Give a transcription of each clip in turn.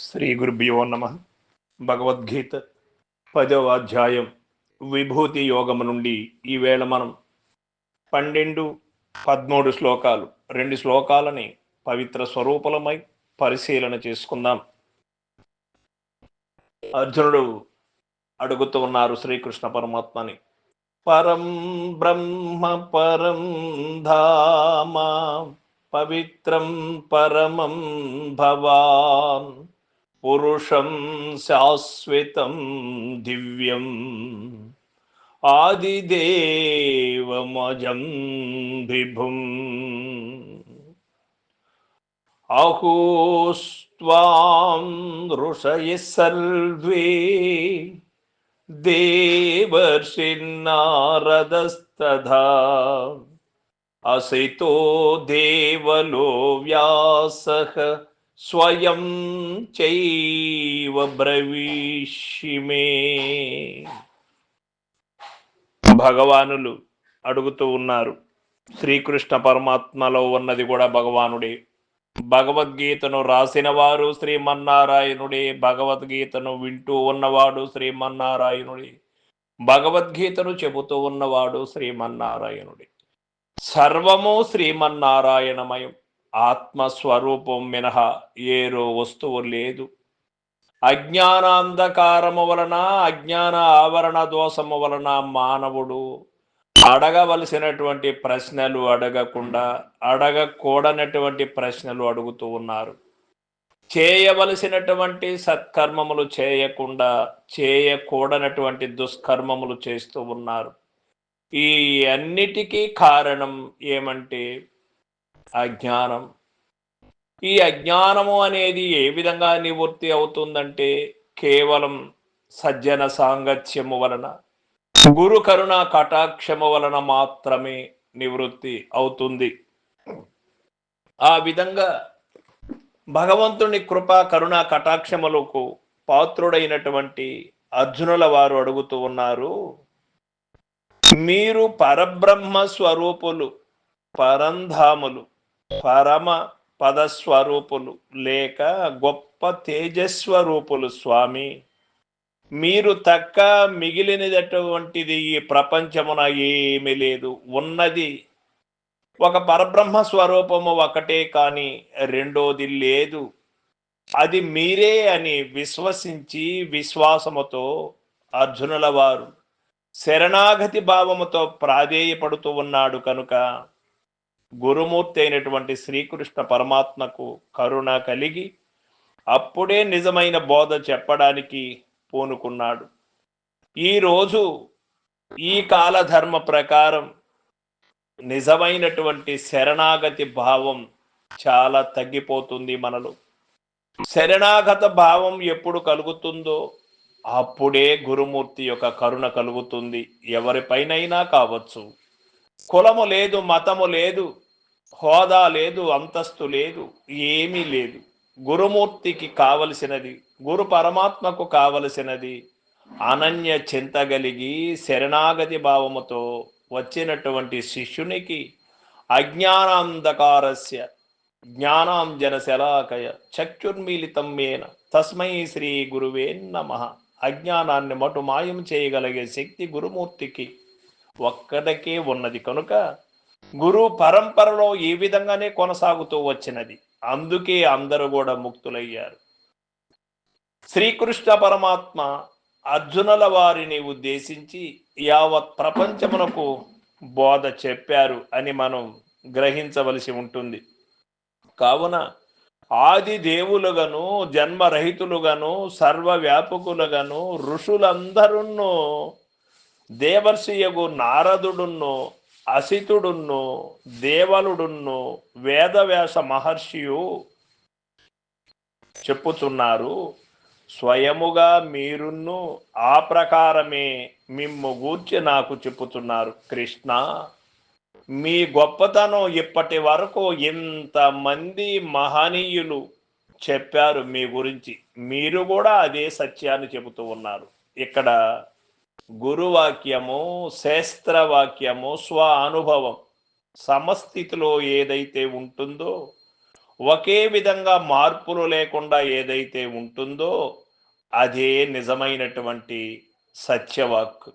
శ్రీ గురుభ్యో నమ. భగవద్గీత పదవ అధ్యాయం విభూతి యోగము నుండి ఈవేళ మనం పన్నెండు పదమూడు శ్లోకాలు రెండు శ్లోకాలని పవిత్ర స్వరూపలమై పరిశీలన చేసుకుందాం. అర్జునుడు అడుగుతూ ఉన్నారు శ్రీకృష్ణ పరమాత్మని. పరం బ్రహ్మ పరం ధామ పవిత్రం పరమం पुरुषं शाश्वतं दिव्यम् आदिदेवमजं विभुम्। अहोस्त्वां ऋषयः सर्वे देवर्षिन्नारदस्तथा। असितो देवलो व्यासः వ్యాసః స్వయం చైవ బ్రవీషిమే భగవానులు అడుగుతూ ఉన్నారు శ్రీకృష్ణ పరమాత్మలో ఉన్నది కూడా భగవానుడే. భగవద్గీతను రాసిన వారు శ్రీమన్నారాయణుడే భగవద్గీతను వింటూ ఉన్నవాడు శ్రీమన్నారాయణుడే భగవద్గీతను చెబుతూ ఉన్నవాడు శ్రీమన్నారాయణుడే. సర్వము శ్రీమన్నారాయణమయం. ఆత్మస్వరూపం మినహా ఏరో వస్తువు లేదు. అజ్ఞానాంధకారము వలన అజ్ఞాన ఆవరణ దోషము వలన మానవుడు అడగవలసినటువంటి ప్రశ్నలు అడగకుండా అడగకూడనటువంటి ప్రశ్నలు అడుగుతూ ఉన్నారు. చేయవలసినటువంటి సత్కర్మములు చేయకుండా చేయకూడనటువంటి దుష్కర్మములు చేస్తూ ఉన్నారు. ఈ అన్నిటికీ కారణం ఏమంటే అజ్ఞానం. ఈ అజ్ఞానము అనేది ఏ విధంగా నివృత్తి అవుతుందంటే కేవలం సజ్జన సాంగత్యము వలన గురు కరుణ కటాక్షము వలన మాత్రమే నివృత్తి అవుతుంది. ఆ విధంగా భగవంతుని కృప కరుణ కటాక్షములకు పాత్రుడైనటువంటి అర్జునుల వారు అడుగుతూ ఉన్నారు మీరు పరబ్రహ్మ స్వరూపులు పరంధాములు పరమ పదస్వరూపులు లేక గొప్ప తేజస్వరూపులు స్వామి. మీరు తక్క మిగిలినటువంటిది ఈ ప్రపంచమున ఏమీ లేదు. ఉన్నది ఒక పరబ్రహ్మ స్వరూపము ఒకటే కానీ రెండోది లేదు. అది మీరే అని విశ్వసించి విశ్వాసముతో అర్జునుల వారు శరణాగతి భావముతో ప్రాధేయపడుతూ ఉన్నాడు కనుక గురుమూర్తి అయినటువంటి శ్రీకృష్ణ పరమాత్మకు కరుణ కలిగి అప్పుడే నిజమైన బోధ చెప్పడానికి పూనుకున్నాడు. ఈరోజు ఈ కాలధర్మ ప్రకారం నిజమైనటువంటి శరణాగతి భావం చాలా తగ్గిపోతుంది మనలో. శరణాగత భావం ఎప్పుడు కలుగుతుందో అప్పుడే గురుమూర్తి యొక్క కరుణ కలుగుతుంది. ఎవరిపైనైనా కావచ్చు. కులము లేదు మతము లేదు హోదా లేదు అంతస్తు లేదు ఏమీ లేదు. గురుమూర్తికి కావలసినది గురు పరమాత్మకు కావలసినది అనన్య చింతగలిగి శరణాగతి భావముతో వచ్చినటువంటి శిష్యునికి అజ్ఞానాంధకారస్య జ్ఞానాంజన శలాకయ చక్షుర్మీలితం మేన తస్మై శ్రీ గురువే నమ. అజ్ఞానాన్ని మటు మాయం చేయగలిగే శక్తి గురుమూర్తికి ఒక్కడికే ఉన్నది. కనుక గురు పరంపరలో ఈ విధంగానే కొనసాగుతూ వచ్చినది. అందుకే అందరూ కూడా ముక్తులయ్యారు. శ్రీకృష్ణ పరమాత్మ అర్జునుల వారిని ఉద్దేశించి యావత్ ప్రపంచమునకు బోధ చెప్పారు అని మనం గ్రహించవలసి ఉంటుంది. కావున ఆది దేవులుగాను జన్మరహితులుగాను సర్వవ్యాపకులుగాను ఋషులందరూ దేవర్షియగు నారదుడును అసితుడున్ను దేవలుడున్ను వేదవ్యాస మహర్షియు చెప్పుచున్నారు స్వయముగా మీరును ఆ ప్రకారమే మిమ్ము గూర్చి నాకు చెప్పుతున్నారు కృష్ణ. మీ గొప్పతనం ఇప్పటి వరకు ఇంతమంది మహనీయులు చెప్పారు మీ గురించి. మీరు కూడా అదే సత్యాన్ని చెబుతూ ఉన్నారు. ఇక్కడ గురువాక్యము శాస్త్రవాక్యము స్వ అనుభవం. సమస్థితిలో ఏదైతే ఉంటుందో ఒకే విధంగా మార్పులు లేకుండా ఏదైతే ఉంటుందో అదే నిజమైనటువంటి సత్యవాక్.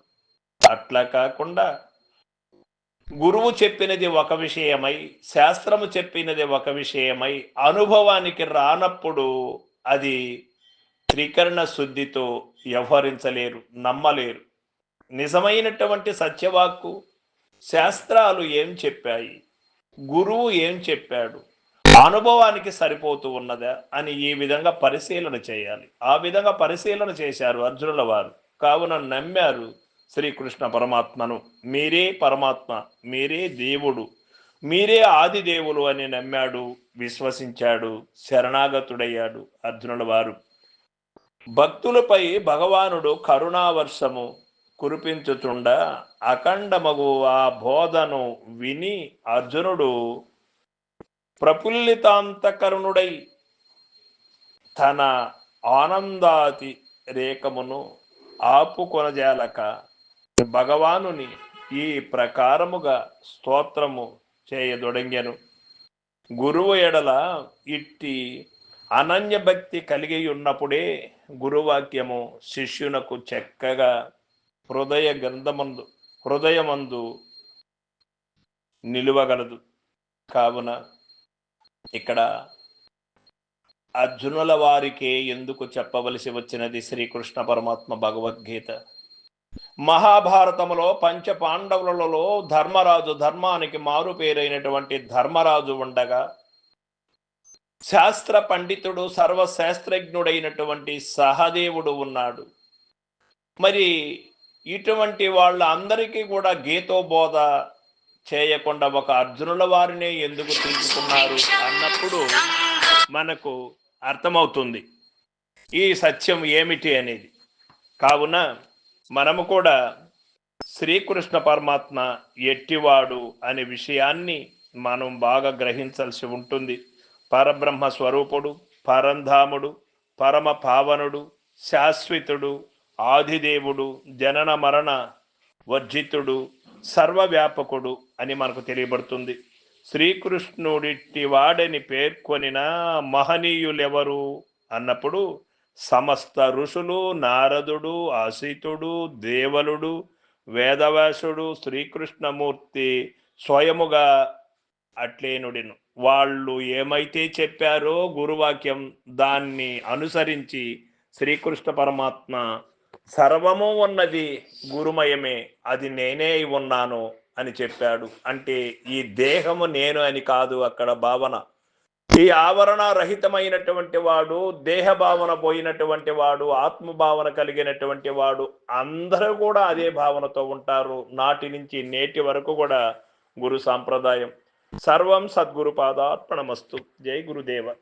అట్లా కాకుండా గురువు చెప్పినది ఒక విషయమై శాస్త్రము చెప్పినది ఒక విషయమై అనుభవానికి రానప్పుడు అది త్రికరణ శుద్ధితో వ్యవహరించలేరు నమ్మలేరు. నిజమైనటువంటి సత్యవాక్కు శాస్త్రాలు ఏం చెప్పాయి? గురువు ఏం చెప్పాడు? అనుభవానికి సరిపోతూ ఉన్నదా అని ఈ విధంగా పరిశీలన చేయాలి. ఆ విధంగా పరిశీలన చేశారు అర్జునుల వారు. కావున నమ్మారు శ్రీకృష్ణ పరమాత్మను. మీరే పరమాత్మ మీరే దేవుడు మీరే ఆది దేవులు అని నమ్మాడు విశ్వసించాడు శరణాగతుడయ్యాడు అర్జునుల వారు. భక్తులపై భగవానుడు కరుణావర్షము కురిపించుచుండ అఖండమగు ఆ బోధను విని అర్జునుడు ప్రఫుల్లితాంతకరుణుడై తన ఆనందాతి రేఖమును ఆపుకొనజాలక భగవానుని ఈ ప్రకారముగా స్తోత్రము చేయదొడంగెను. గురువు ఎడల ఇట్టి అనన్య భక్తి కలిగి ఉన్నప్పుడే గురువాక్యము శిష్యునకు చక్కగా హృదయ గ్రంథమందు హృదయమందు నిలువగలదు. కావున ఇక్కడ అర్జునుల వారికే ఎందుకు చెప్పవలసి వచ్చినది శ్రీకృష్ణ పరమాత్మ భగవద్గీత. మహాభారతములో పంచ పాండవులలో ధర్మరాజు ధర్మానికి మారు పేరైనటువంటి ధర్మరాజు ఉండగా శాస్త్ర పండితుడు సర్వశాస్త్రజ్ఞుడైనటువంటి సహదేవుడు ఉన్నాడు. మరి ఇటువంటి వాళ్ళ అందరికీ కూడా గీతోబోధ చేయకుండా ఒక అర్జునుల వారినే ఎందుకు తీసుకున్నారు అన్నప్పుడు మనకు అర్థమవుతుంది. ఈ సత్యం ఏమిటి అనేది. కావున మనము కూడా శ్రీకృష్ణ పరమాత్మ ఎట్టివాడు అనే విషయాన్ని మనం బాగా గ్రహించాల్సి ఉంటుంది. పరబ్రహ్మ స్వరూపుడు పరంధాముడు పరమ పావనుడు శాశ్వతుడు ఆదిదేవుడు జనన మరణ వర్జితుడు సర్వవ్యాపకుడు అని మనకు తెలియబడుతుంది. శ్రీకృష్ణుడిట్టి వాడని పేర్కొనిన మహనీయులెవరు? అన్నప్పుడు సమస్త ఋషులు నారదుడు ఆశితుడు దేవలుడు వేదవ్యాసుడు శ్రీకృష్ణమూర్తి స్వయముగా అట్లేనుడిను. వాళ్ళు ఏమైతే చెప్పారో గురువాక్యం దాన్ని అనుసరించి శ్రీకృష్ణ పరమాత్మ సర్వము ఉన్నది గురుమయమే అది నేనే ఉన్నాను అని చెప్పాడు. అంటే ఈ దేహము నేను అని కాదు అక్కడ భావన. ఈ ఆవరణ రహితమైనటువంటి వాడు దేహ భావన పోయినటువంటి వాడు ఆత్మ భావన కలిగినటువంటి వాడు అందరూ కూడా అదే భావనతో ఉంటారు. నాటి నుంచి నేటి వరకు కూడా గురు సాంప్రదాయం. సర్వం సద్గురు పాదార్పణమస్తు. జై గురుదేవ.